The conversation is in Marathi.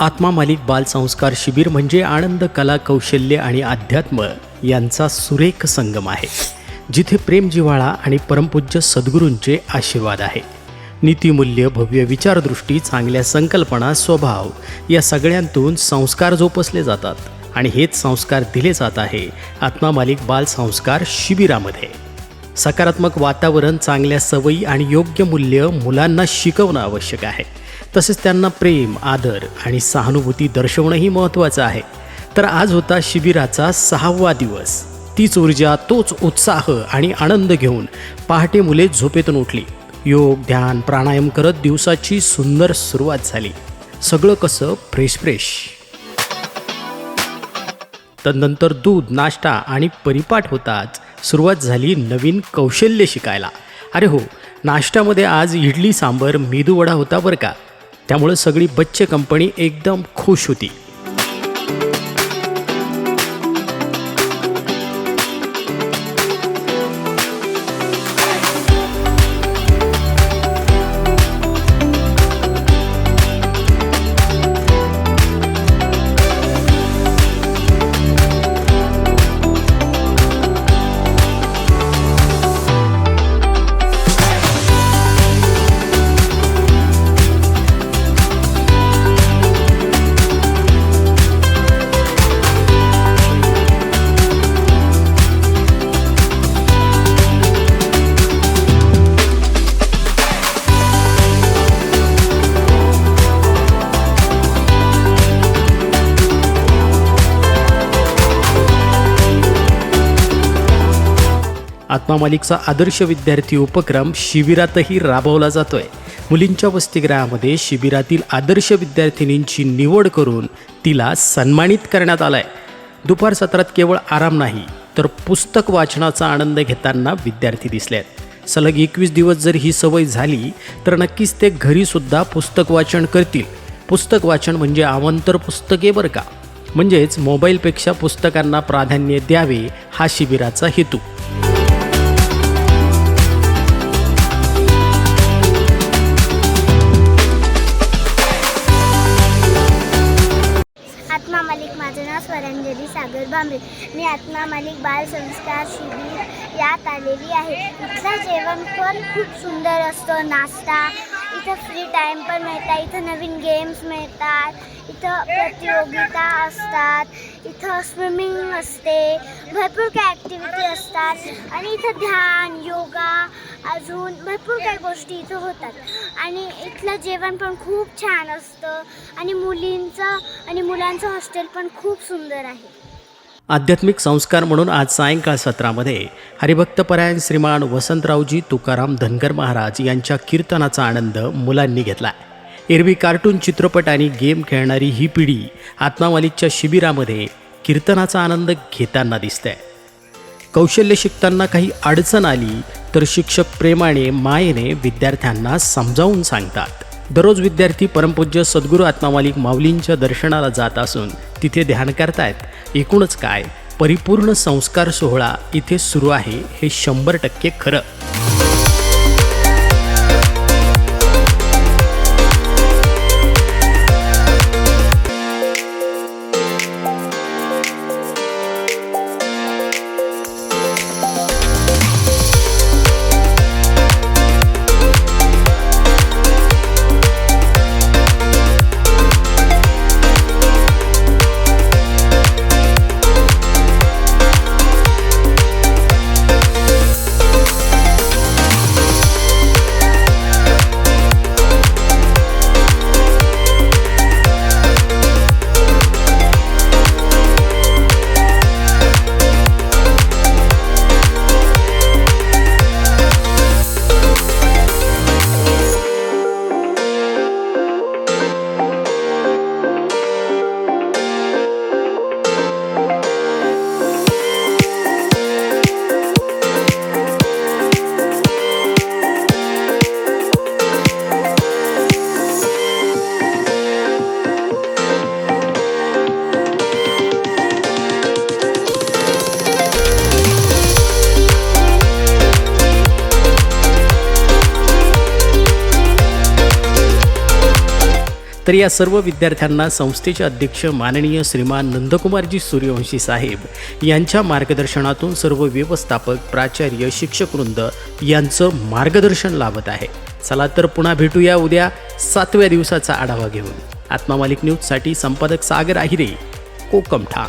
आत्मा मालिक बालसंस्कार शिबिर म्हणजे आनंद कला कौशल्य आणि अध्यात्म यांचा सुरेख संगम आहे जिथे प्रेम जिव्हाळा आणि परमपूज्य सद्गुरूंचे आशीर्वाद आहे. नीतिमूल्य भव्य विचारदृष्टी चांगल्या संकल्पना स्वभाव या सगळ्यांतून संस्कार जोपासले जातात आणि हेच संस्कार दिले जात आहे आत्मा मालिक बालसंस्कार शिबिरामध्ये. सकारात्मक वातावरण चांगल्या सवयी आणि योग्य मूल्य मुलांना शिकवणं आवश्यक आहे. तसेच त्यांना प्रेम आदर आणि सहानुभूती दर्शवणंही महत्त्वाचं आहे. तर आज होता शिबिराचा सहावा दिवस. तीच ऊर्जा तोच उत्साह आणि आनंद घेऊन पहाटे मुले झोपेतून उठली. योग ध्यान प्राणायाम करत दिवसाची सुंदर सुरुवात झाली. सगळं कसं? Fresh fresh. तदनंतर दूध नाश्ता आणि परिपाठ होताच सुरुवात झाली नवीन कौशल्य शिकायला. अरे हो नाश्त्यामध्ये आज इडली सांबर मेदूवडा होता बरं का? त्यामुळं सगळी बच्चे कंपनी एकदम खुश होती. आत्मा मालिकचा आदर्श विद्यार्थी उपक्रम शिबिरातही राबवला जातोय. मुलींच्या वसतिगृहामध्ये शिबिरातील आदर्श विद्यार्थिनींची निवड करून तिला सन्मानित करण्यात आलाय. दुपार सत्रात केवळ आराम नाही तर पुस्तक वाचनाचा आनंद घेताना विद्यार्थी दिसले आहेत सलग एकवीस दिवस जर ही सवय झाली तर नक्कीच ते घरीसुद्धा पुस्तक वाचन करतील. पुस्तक वाचन म्हणजे अवांतर पुस्तके बरं का? म्हणजेच मोबाईलपेक्षा पुस्तकांना प्राधान्य द्यावे हा शिबिराचा हेतू. मालिक. माझं नाव स्वरांजली सागर भांबरे मी आत्मा मालिक बाल संस्कार शिबिर यात आलेली आहे. इथलं जेवण पण खूप सुंदर असतं. नाश्ता इथं फ्री टाईम पण मिळतात इथं नवीन गेम्स मिळतात इथं प्रतियोगिता असतात इथं स्विमिंग असते भरपूर काही ॲक्टिव्हिटी असतात आणि इथं ध्यान योगा अजून भरपूर काही गोष्टी इथं होतात. आणि इथलं जेवण पण खूप छान असतं आणि मुलींचं आणि मुलांचं हॉस्टेल पण खूप सुंदर आहे. आध्यात्मिक संस्कार म्हणून आज सायंकाळ सत्रामध्ये हरिभक्तपरायण श्रीमान वसंतरावजी तुकाराम धनगर महाराज यांच्या कीर्तनाचा आनंद मुलांनी घेतला एरवी कार्टून चित्रपट आणि गेम खेळणारी ही पिढी आत्मामालिकच्या शिबिरामध्ये कीर्तनाचा आनंद घेताना दिसते. कौशल्य शिकताना काही अडचण आली तर शिक्षक प्रेमाने मायेने विद्यार्थ्यांना समजावून सांगतात. दररोज विद्यार्थी परमपूज्य सद्गुरू आत्मामालिक माऊलींच्या दर्शनाला जात असून तिथे ध्यान करतायत. एकूणच काय? परिपूर्ण संस्कार सोहळा इथे सुरू आहे हे शंभर टक्के खरं. तर या सर्व विद्यार्थ्यांना संस्थेचे अध्यक्ष माननीय श्रीमान नंदकुमारजी सूर्यवंशी साहेब यांच्या मार्गदर्शनातून सर्व व्यवस्थापक प्राचार्य शिक्षकवृंद यांचं मार्गदर्शन लाभत आहे. चला तर पुन्हा भेटूया उद्या सातव्या दिवसाचा आढावा घेऊन. आत्मा मालिक न्यूजसाठी संपादक सागर आहिरे कोकमठा.